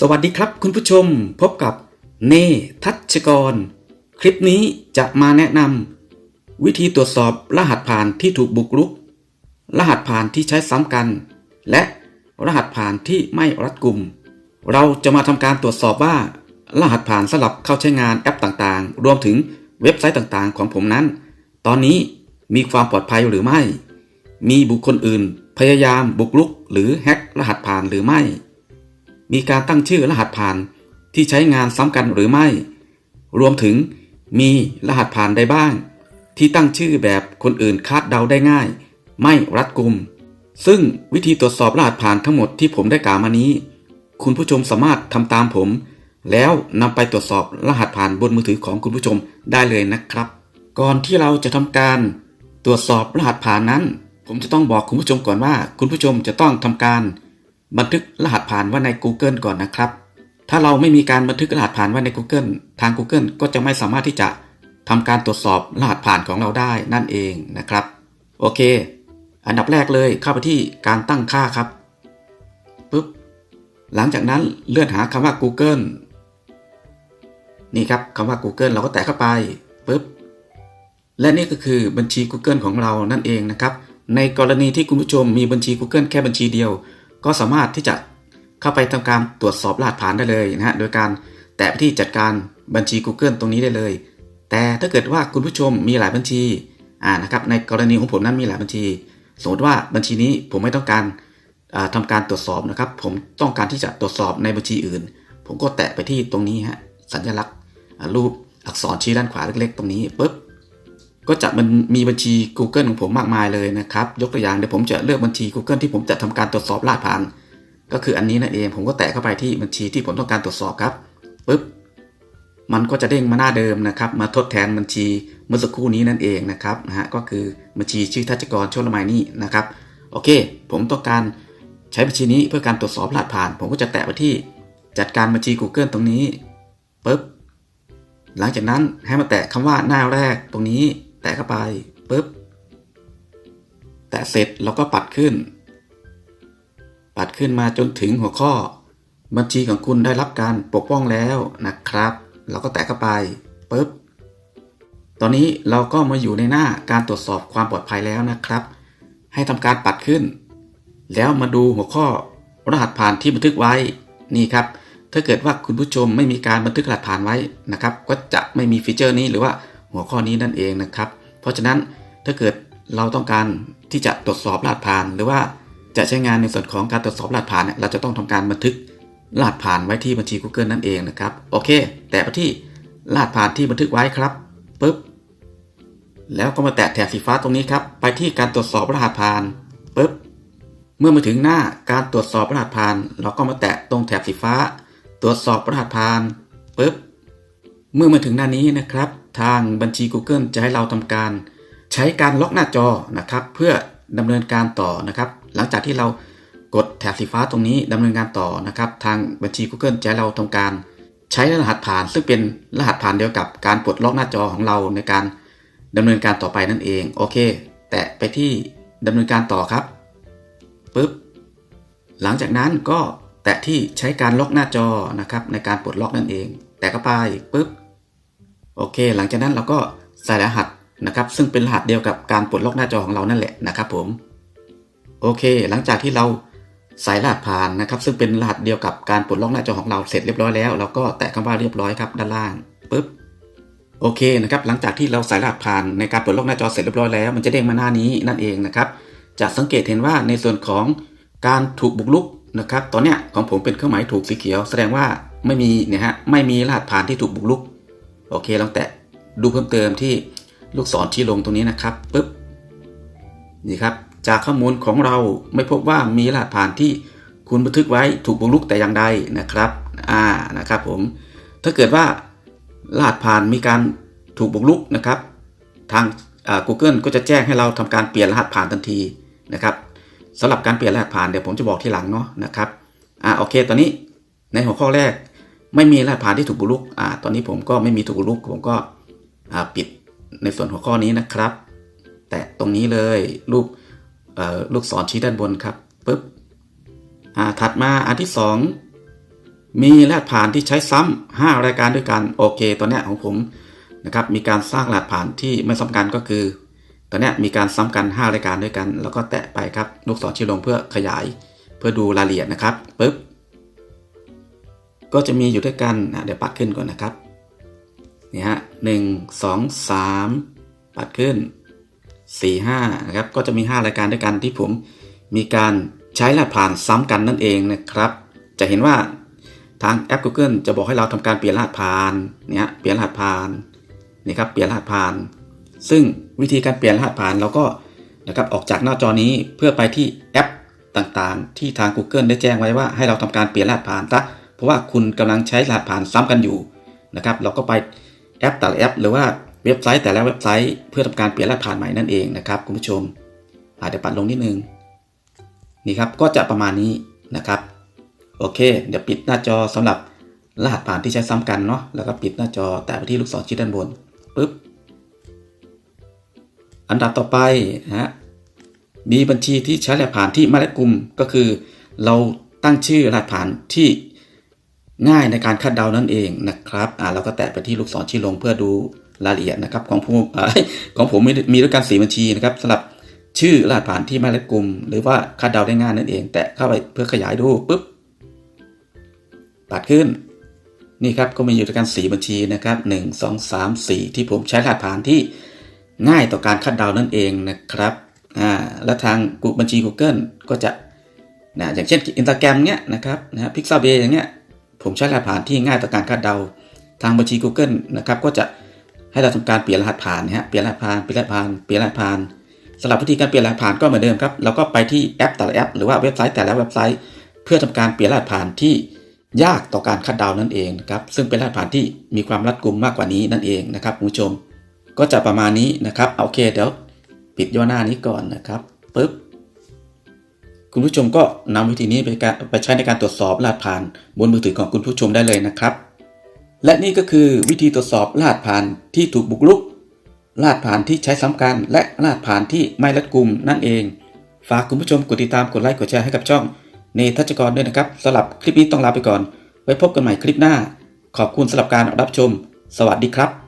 สวัสดีครับคุณผู้ชมพบกับเนทัชกร คลิปนี้จะมาแนะนำวิธีตรวจสอบรหัสผ่านที่ถูกบุกรุก รหัสผ่านที่ใช้ซ้ำกัน และรหัสผ่านที่ไม่รัดกุม เราจะมาทำการตรวจสอบว่า รหัสผ่านสลับเข้าใช้งานแอปต่างๆ รวมถึงเว็บไซต์ต่างๆ ของผมนั้น ตอนนี้มีความปลอดภัยหรือไม่ มีบุคคลอื่น พยายามบุกรุก หรือแฮ็กรหัสผ่านหรือไม่ มีการตั้งชื่อรหัสผ่านที่ใช้งานซ้ำกันหรือไม่ รวมถึงมีรหัสผ่านใดบ้าง ที่ตั้งชื่อแบบคนอื่นคาดเดาได้ง่าย ไม่รัดกุม ซึ่งวิธีตรวจสอบรหัสผ่านทั้งหมดที่ผมได้กล่าวมานี้ คุณผู้ชมสามารถทำตามผม แล้วนำไปตรวจสอบรหัสผ่านบนมือถือของคุณผู้ชมได้เลยนะครับ ก่อนที่เราจะทำการตรวจสอบรหัสผ่านนั้น ผมจะต้องบอกคุณผู้ชมก่อนว่า คุณผู้ชมจะต้องทำการ บันทึกรหัสผ่านไว้ใน Google ก่อนนะครับ ถ้าเราไม่มีการบันทึกรหัสผ่านไว้ใน Google ทาง Google ก็จะไม่สามารถที่จะทำการตรวจสอบรหัสผ่านของเราได้นั่นเองนะครับ โอเค อันดับแรกเลยเข้าไปที่การตั้งค่าครับปุ๊บหลังจากนั้นเลื่อนหาคำว่า Google นี่ครับคำว่า Google เราก็แตะเข้าไปปุ๊บและนี่ก็คือบัญชี Google ของเรานั่นเองนะครับ ในกรณีที่คุณผู้ชมมีบัญชี Google แค่บัญชีเดียว ก็สามารถที่จะเข้าไปทำการตรวจสอบรหัสผ่านได้เลยนะฮะโดยการแตะไปที่จัดการบัญชี Google ตรงนี้ได้เลย แต่ถ้าเกิดว่าคุณผู้ชมมีหลายบัญชีอ่านะครับในกรณีของผมนั้นมีหลายบัญชี สมมติว่าบัญชีนี้ผมไม่ต้องการอ่าทำการตรวจสอบนะครับ ผมต้องการที่จะตรวจสอบในบัญชีอื่น ผมก็แตะไปที่ตรงนี้ฮะสัญลักษณ์รูปอักษรชี้ด้านขวาเล็กๆ ตรงนี้ปุ๊บ ก็จะมันมีบัญชี Google ของผมมากมายเลยนะครับ ยกตัวอย่างเดี๋ยวผมจะเลือกบัญชี Google ที่ผมจะทำการตรวจสอบรหัสผ่าน ก็คืออันนี้นั่นเองผมก็แตะเข้าไปที่บัญชีที่ผมต้องการตรวจสอบครับปุ๊บมันก็จะเด้งมาหน้าเดิมนะครับ มาทดแทนบัญชีเมื่อสักครู่นี้นั่นเองนะครับนะฮะก็คือบัญชีชื่อทัชกรโชลไมนี่นะครับโอเค ผมต้องการใช้บัญชีนี้เพื่อการตรวจสอบรหัสผ่าน ผมก็จะแตะไปที่จัดการบัญชี Google ตรงนี้ปุ๊บหลังจากนั้นให้มาแตะคำว่าหน้าแรกตรงนี้ แตะเข้าไปปุ๊บ แตะเสร็จเราก็ปัดขึ้น ปัดขึ้นมาจนถึงหัวข้อ บัญชีของคุณได้รับการปกป้องแล้วนะครับ เราก็แตะเข้าไปปุ๊บ ตอนนี้เราก็มาอยู่ในหน้าการตรวจสอบความปลอดภัยแล้วนะครับ ให้ทำการปัดขึ้น แล้วมาดูหัวข้อรหัสผ่านที่บันทึกไว้นี่ครับถ้าเกิดว่าคุณผู้ชมไม่มีการบันทึกรหัสผ่านไว้นะครับ ก็จะไม่มีฟีเจอร์นี้หรือว่า หัวข้อนี้นั่นเองนะครับ เพราะฉะนั้นถ้าเกิดเราต้องการที่จะตรวจสอบรหัสผ่าน หรือว่าจะใช้งานในส่วนของการตรวจสอบรหัสผ่านเนี่ยเราจะต้องทำการบันทึกรหัสผ่านไว้ที่บัญชี Google นั่นเองนะครับโอเค แตะไปที่รหัสผ่านที่บันทึกไว้ครับปุ๊บแล้วก็มาแตะแถบสีฟ้าตรงนี้ครับ ไปที่การตรวจสอบรหัสผ่านปุ๊บเมื่อมาถึงหน้าการตรวจสอบรหัสผ่าน เราก็มาแตะตรงแถบสีฟ้า ตรวจสอบรหัสผ่านปุ๊บเมื่อมาถึงหน้านี้นะครับ ทางบัญชี Google จะให้เราทำการใช้การล็อกหน้าจอนะครับ เพื่อดำเนินการต่อนะครับ หลังจากที่เรากดแถบสีฟ้าตรงนี้ดำเนินการต่อนะครับ ทางบัญชี Google จะให้เราทำการใช้รหัสผ่าน ซึ่งเป็นรหัสผ่านเดียวกับการปลดล็อกหน้าจอของเราในการดำเนินการต่อไปนั่นเองโอเค แตะไปที่ดำเนินการต่อครับปุ๊บหลังจากนั้นก็แตะที่ใช้การล็อกหน้าจอนะครับในการปลดล็อกนั่นเอง แตะเข้าไปปุ๊บ โอเค หลังจากนั้นเราก็ใส่รหัสนะครับ ซึ่งเป็นรหัสเดียวกับการปลดล็อกหน้าจอของเรานั่นแหละนะครับผมโอเค หลังจากที่เราใส่รหัสผ่านนะครับ ซึ่งเป็นรหัสเดียวกับการปลดล็อกหน้าจอของเราเสร็จเรียบร้อยแล้วเราก็แตะคำว่าเรียบร้อยครับด้านล่างปุ๊บโอเคนะครับหลังจากที่เราใส่รหัสผ่านในการปลดล็อกหน้าจอเสร็จเรียบร้อยแล้ว มันจะเด้งมาหน้านี้นั่นเองนะครับจะสังเกตเห็นว่าในส่วนของการถูกบุกรุกนะครับ ตอนเนี้ยของผมเป็นเครื่องหมายถูกสีเขียว แสดงว่าไม่มีเนี่ยฮะไม่มีรหัสผ่านที่ถูกบุกรุก โอเคลองแตะดูเพิ่มเติมที่ลูกศรชี้ลงตรงนี้นะครับปุ๊บนี่ครับจากข้อมูลของเราไม่พบว่ามีรหัสผ่านที่คุณบันทึกไว้ถูกบุกรุกแต่อย่างใดนะครับอ่านะครับผมถ้าเกิดว่ารหัสผ่านมีการถูกบุกรุกนะครับ ทางอ่า Google ก็จะแจ้งให้เราทำการเปลี่ยนรหัสผ่านทันทีนะครับสำหรับการเปลี่ยนรหัสผ่านเดี๋ยวผมจะบอกทีหลังเนาะนะครับอ่าโอเค ตอนนี้ในหัวข้อแรก ไม่มีรหัสผ่านที่ถูกบุกรุกอ่าตอนนี้ผมก็ไม่มีถูกบุกรุก ผมก็อ่าปิดในส่วนหัวข้อนี้นะครับ แต่ตรงนี้เลยรูปเอ่อลูกศรชี้ด้านบนครับปุ๊บอ่าถัดมาอันที่สองมีรหัสผ่านที่ใช้ซ้ำห้ารายการด้วยกันโอเคตอนนี้ของผมนะครับมีการสร้างรหัสผ่านที่ไม่ซ้ำกันก็คือ ตอนนี้มีการซ้ำกัน 5 รายการด้วยกัน แล้วก็แตะไปครับลูกศรชี้ลงเพื่อขยาย เพื่อดูรายละเอียดนะครับปึ๊บ ก็จะมีอยู่ด้วยกันนะเดี๋ยวปัดขึ้นก่อนนะครับนี่ฮะหนึ่งสองสามปัดขึ้นสี่ห้านะครับก็จะมี 5 รายการด้วยกันที่ผมมีการใช้รหัสผ่านซ้ำกันนั่นเองนะครับ จะเห็นว่าทางแอป Google จะบอกให้เราทำการเปลี่ยนรหัสผ่านเนี่ยเปลี่ยนรหัสผ่านนี่ครับเปลี่ยนรหัสผ่าน ซึ่งวิธีการเปลี่ยนรหัสผ่านเราก็นะครับออกจากหน้าจอนี้เพื่อไปที่แอปต่างๆ ที่ทาง Google ได้แจ้งไว้ว่าให้เราทำการเปลี่ยนรหัสผ่านซะเพ ราะว่าคุณกำลังใช้รหัสผ่านซ้ำกันอยู่นะครับ เราก็ไปแอปแต่ละแอป หรือว่าเว็บไซต์แต่ละเว็บไซต์เพื่อทำการเปลี่ยนรหัสผ่านใหม่นั่นเองนะครับคุณผู้ชมอาเดี๋ยวปัดลงนิดนึงนี่ครับก็จะประมาณนี้นะครับ โอเค เดี๋ยวปิดหน้าจอสำหรับรหัสผ่านที่ใช้ซ้ำกันเนาะแล้วก็ปิดหน้าจอแตะไปที่ลูกศรชี้ด้านบนปุ๊บอันดับต่อไปนะฮะมีบัญชีที่ใช้รหัสผ่านที่ไม่รัดกุมก็คือ เราตั้งชื่อรหัสผ่านที่ ง่ายในการคาดเดานั่นเองนะครับอ่าเราก็แตะไปที่ลูกศรชี้ลงเพื่อดูรายละเอียดนะครับของผมอ่าของผมมีมีด้วยกันสีบัญชีนะครับสำหรับชื่อรหัสผ่านที่ไม่รัดกุมหรือว่าคาดเดาได้ง่ายนั่นเอง แตะเข้าไปเพื่อขยายดูปุ๊บปัดขึ้น นี่ครับก็มีอยู่ด้วยกันสีบัญชีนะครับ1 2 3 4 ที่ผมใช้รหัสผ่านที่ง่ายต่อการคาดเดานั่นเองนะครับอ่าและทางกลุ่มบัญชี Google ก็จะนะอย่างเช่น Instagram เนี้ยนะครับนะ Pixabay อย่างเงี้ย ผมใช้รหัสผ่านที่ง่ายต่อการคาดเดา ทางบัญชี Google นะครับก็จะให้เราทำการเปลี่ยนรหัสผ่านนะฮะเปลี่ยนรหัสผ่านเปลี่ยนรหัสผ่านเปลี่ยนรหัสผ่านสำหรับวิธีการเปลี่ยนรหัสผ่านก็เหมือนเดิมครับเราก็ไปที่แอปแต่ละแอป หรือว่าเว็บไซต์แต่ละเว็บไซต์ เพื่อทำการเปลี่ยนรหัสผ่านที่ยากต่อการคาดเดานั่นเองนะครับซึ่งเป็นรหัสผ่านที่มีความรัดกุมมากกว่านี้นั่นเองนะครับคุณผู้ชม ก็จะประมาณนี้นะครับโอเคเดี๋ยวปิดย่อหน้านี้ก่อนนะครับปึ๊บ คุณผู้ชมก็นำวิธีนี้ไปการไปใช้ในการตรวจสอบรหัสผ่านบนมือถือของคุณผู้ชมได้เลยนะครับ และนี่ก็คือวิธีตรวจสอบรหัสผ่านที่ถูกบุกรุกรหัสผ่านที่ใช้ซ้ำกันและรหัสผ่านที่ไม่รัดกุมนั่นเอง ฝากคุณผู้ชมกดติดตามกดไลค์กดแชร์ให้กับช่องเนทัชกรด้วยนะครับสำหรับคลิปนี้ต้องลาไปก่อน ไว้พบกันใหม่คลิปหน้า ขอบคุณสำหรับการรับชม สวัสดีครับ